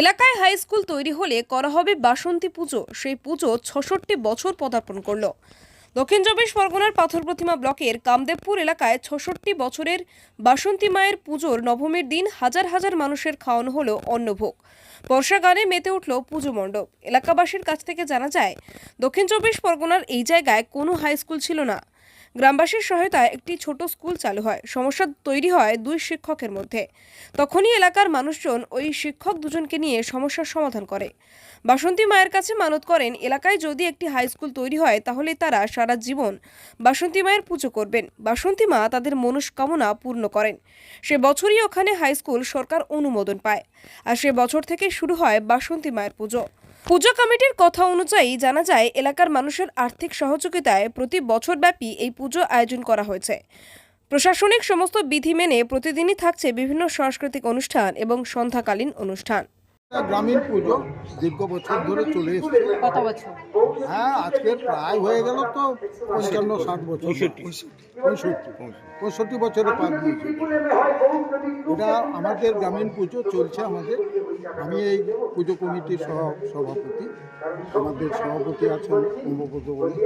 এলাকায় high school তৈরি হলে করা হবে বাসন্তী পুজো। সেই পুজো ছষট্টি বছর পদার্পণ করল। দক্ষিণ চব্বিশ পরগনার পাথর প্রতিমা ব্লকের কামদেবপুর এলাকায় ছষট্টি বছরের বাসন্তী মায়ের পুজোর নবমীর দিন হাজার হাজার মানুষের খাওয়ানো হলো অন্নভোগ। বর্ষাগানে মেতে উঠল পুজো মণ্ডপ। এলাকাবাসীর কাছ থেকে জানা যায়, দক্ষিণ চব্বিশ পরগনার এই জায়গায় কোনো হাই স্কুল ছিল না। গ্রামবাসীর সহায়তায় একটি ছোট স্কুল চালু হয়। সমস্যা তৈরি হয় দুই শিক্ষকের মধ্যে। তখনই এলাকার মানুষজন ওই শিক্ষক দুজনকে নিয়ে সমস্যার সমাধান করে। বাসন্তী মায়ের কাছে মানত করেন, এলাকায় যদি একটি হাই স্কুল তৈরি হয় তাহলে তারা সারা জীবন বাসন্তী মায়ের পুজো করবেন। বাসন্তী মা তাদের মনস্কামনা পূর্ণ করেন। সে বছরই ওখানে হাই স্কুল সরকার অনুমোদন পায়। আর সে বছর থেকে শুরু হয় বাসন্তী মায়ের পুজো। পুজো কমিটির কথা অনুযায়ী জানা যায় এলাকার মানুষের আর্থিক সহযোগিতায় প্রতি বছরব্যাপী এই পুজো আয়োজন করা হয়েছে। প্রশাসনিক সমস্ত বিধি মেনে প্রতিদিনই থাকছে বিভিন্ন সাংস্কৃতিক অনুষ্ঠান এবং সন্ধ্যাকালীন অনুষ্ঠান। গ্রামীণ পুজো দীর্ঘ বছর ধরে চলে এসছে। কত বছর? হ্যাঁ আজকে প্রায় হয়ে গেল তো পঞ্চান্ন ষাট বছর। পঁয়ষট্টি। পঁয়ষট্টি। বছরে পার দিয়েছে এটা আমাদের গ্রামীণ পুজো চলছে আমাদের। আমি এই পুজো কমিটির সহ সভাপতি। আমাদের সভাপতি আছেন বলে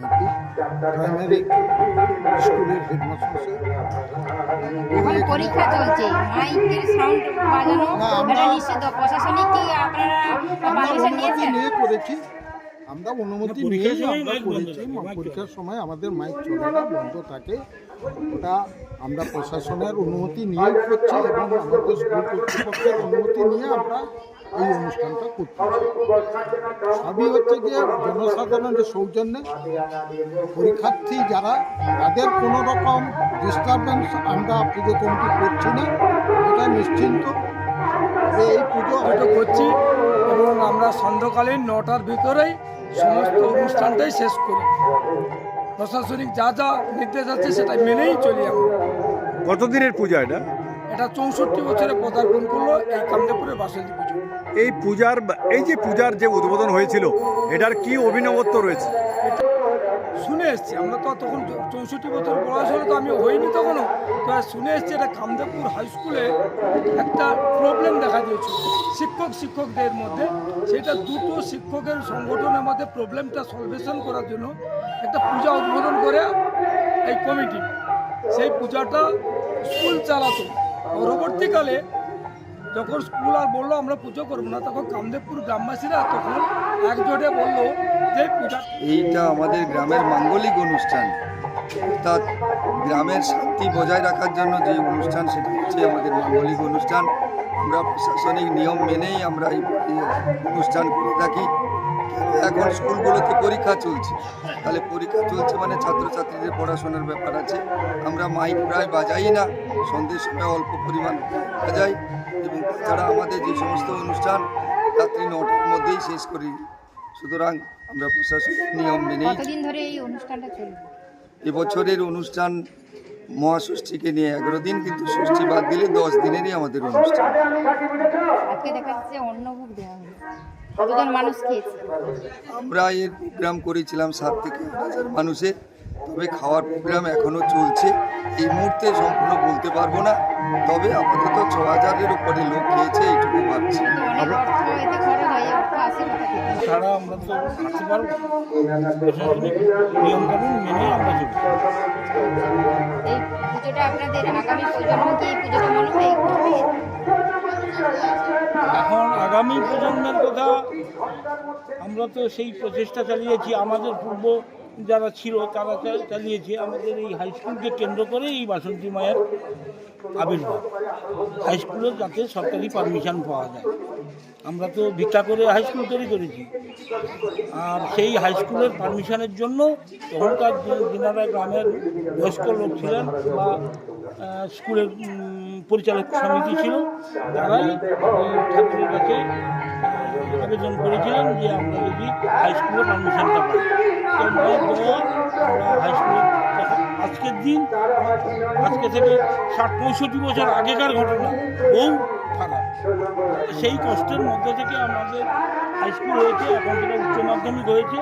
মাইতি। প্রাইমারি স্কুলের হেডমাস্টার এখন পরীক্ষা চলছে। মাইকের সাউন্ড বাজানো। এটা নিষিদ্ধ প্রশাসনিক কি আপনারা নিয়ে করেছি। আমরা অনুমতি নিয়েই আমরা করেছি পরীক্ষার সময় আমাদের মাইক চলে না বন্ধ থাকে। ওটা আমরা প্রশাসনের অনুমতি নিয়ে করছি এবং আমাদের স্কুল কর্তৃপক্ষের অনুমতি নিয়ে আমরা এই অনুষ্ঠানটা করতেছি। সবই হচ্ছে যে জনসাধারণের সৌজন্যে পরীক্ষার্থী যারা তাদের কোনো রকম ডিস্টারবেন্স আমরা পুজো কমিটি করছি না এটা নিশ্চিন্ত। যে এই পুজো হয়তো করছি এবং আমরা সন্ধ্যাকালীন নটার ভিতরেই সমস্ত অনুষ্ঠানটাই শেষ করি প্রশাসনিক যা যা নির্দেশ আছে সেটা মেনেই চলি আমরা। কতদিনের পূজা এটা? এটা চৌষট্টি বছরে পদার্পণ করল এই কামদেপুরের বাসন্তী পুজো। এই পূজার এই যে পূজার যে উদ্বোধন হয়েছিল এটার কি অভিনবত্ব রয়েছে? শুনে এসছি। আমরা তো তখন চৌষট্টি বছর পড়াশোনা তো আমি হইনি তখনও। তো শুনে এসছি এটা কামদেবপুর হাই স্কুলে একটা প্রবলেম দেখা দিয়েছিল শিক্ষক, শিক্ষকদের মধ্যে সেটা দুটো শিক্ষকের সংগঠনের মধ্যে প্রবলেমটা সলভেশন করার জন্য একটা পূজা উদ্বোধন করে এই কমিটি সেই পূজাটা স্কুল চালাতো। পরবর্তীকালে যখন স্কুল আর বলল, আমরা পুজো করব না, তখন কামদেবপুর গ্রামবাসীরা তখন একজোটে বলল যে পূজা এইটা আমাদের গ্রামের মাঙ্গলিক অনুষ্ঠান। অর্থাৎ গ্রামের শান্তি বজায় রাখার জন্য যে অনুষ্ঠান, সেটা হচ্ছে আমাদের মাঙ্গলিক অনুষ্ঠান। আমরা প্রশাসনিক নিয়ম মেনেই আমরা এই অনুষ্ঠান করে থাকি। এখন স্কুলগুলোতে পরীক্ষা চলছে? তাহলে পরীক্ষা চলছে মানে ছাত্রছাত্রীদের পড়াশোনার ব্যাপার আছে। আমরা মাইক প্রায় বাজাই না সন্ধ্যের সময় অল্প পরিমাণ বাজাই। এবং তাছাড়া আমাদের যে সমস্ত অনুষ্ঠান রাত্রি নটার মধ্যেই শেষ করি। সুতরাং আমরা প্রশাসনিক নিয়ম চলবে? এবছরের অনুষ্ঠান মহাষষ্ঠীকে নিয়ে এগারো দিন কিন্তু ষষ্ঠী বাদ দিলে দশ দিনেরই আমাদের অনুষ্ঠান। আমরা এর প্রোগ্রাম করেছিলাম সাত থেকে আট হাজার মানুষের। তবে খাওয়ার প্রোগ্রাম এখনও চলছে। এই মুহূর্তে সম্পূর্ণ বলতে পারব না তবে আপাতত ছ হাজারের উপরে লোক খেয়েছে এইটুকু ভাবছি। আমরা তো আসতে পারব। না। নিয়মকানুন মেনে আমরা চলি এই পুজোটা আপনাদের আগামী প্রজন্ম এই পুজোটা মনে হয় এখন আগামী প্রজন্মের কথা আমরা তো সেই প্রচেষ্টা চালিয়েছি। আমাদের পূর্ব যারা ছিল, তারা চালিয়েছে। আমাদের এই হাই স্কুলকে কেন্দ্র করে এই বাসন্তী মায়ের আবির্ভাব। হাই স্কুলে যাতে সরকারি পারমিশন পাওয়া যায়। আমরা তো ভিক্ষা করে হাই স্কুল তৈরি করেছি। আর সেই হাই স্কুলের পারমিশনের জন্য তখনকার যেনারা গ্রামের বয়স্ক লোক ছিলেন বা স্কুলের পরিচালক সমিতি ছিল, তারাই ঠাকুরের কাছে আবেদন করেছিলেন যে আমরা যদি হাই স্কুলে পারমিশনটা আমরা আজকের দিন, আজকে থেকে ষাট পঁয়ষট্টি বছর আগেকার ঘটনা বহু খারাপ সেই কষ্টের মধ্যে থেকে আমাদের হাই স্কুল হয়েছে, এখন থেকে উচ্চ মাধ্যমিক হয়েছে।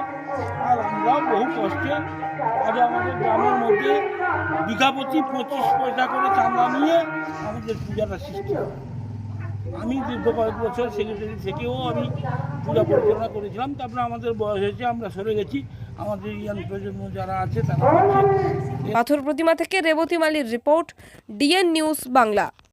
আর আমরা বহু কষ্টে আজ আমাদের গ্রামের মধ্যে বিঘা প্রতি পঁচিশ পয়সা করে চাঁদা নিয়ে আমাদের পূজাটা সৃষ্টি হয় আমি দীর্ঘ কয়েক বছর সেক্রেটারি থেকেও আমি পূজা পরিচালনা করেছিলাম, তারপরে আমাদের বয়স হয়েছে, আমরা সরে গেছি আমাদের ইয়ান প্রজন্ম যারা আছে, তারা। পাথর প্রতিমা থেকে রেবতী মালির রিপোর্ট, ডিএন নিউজ বাংলা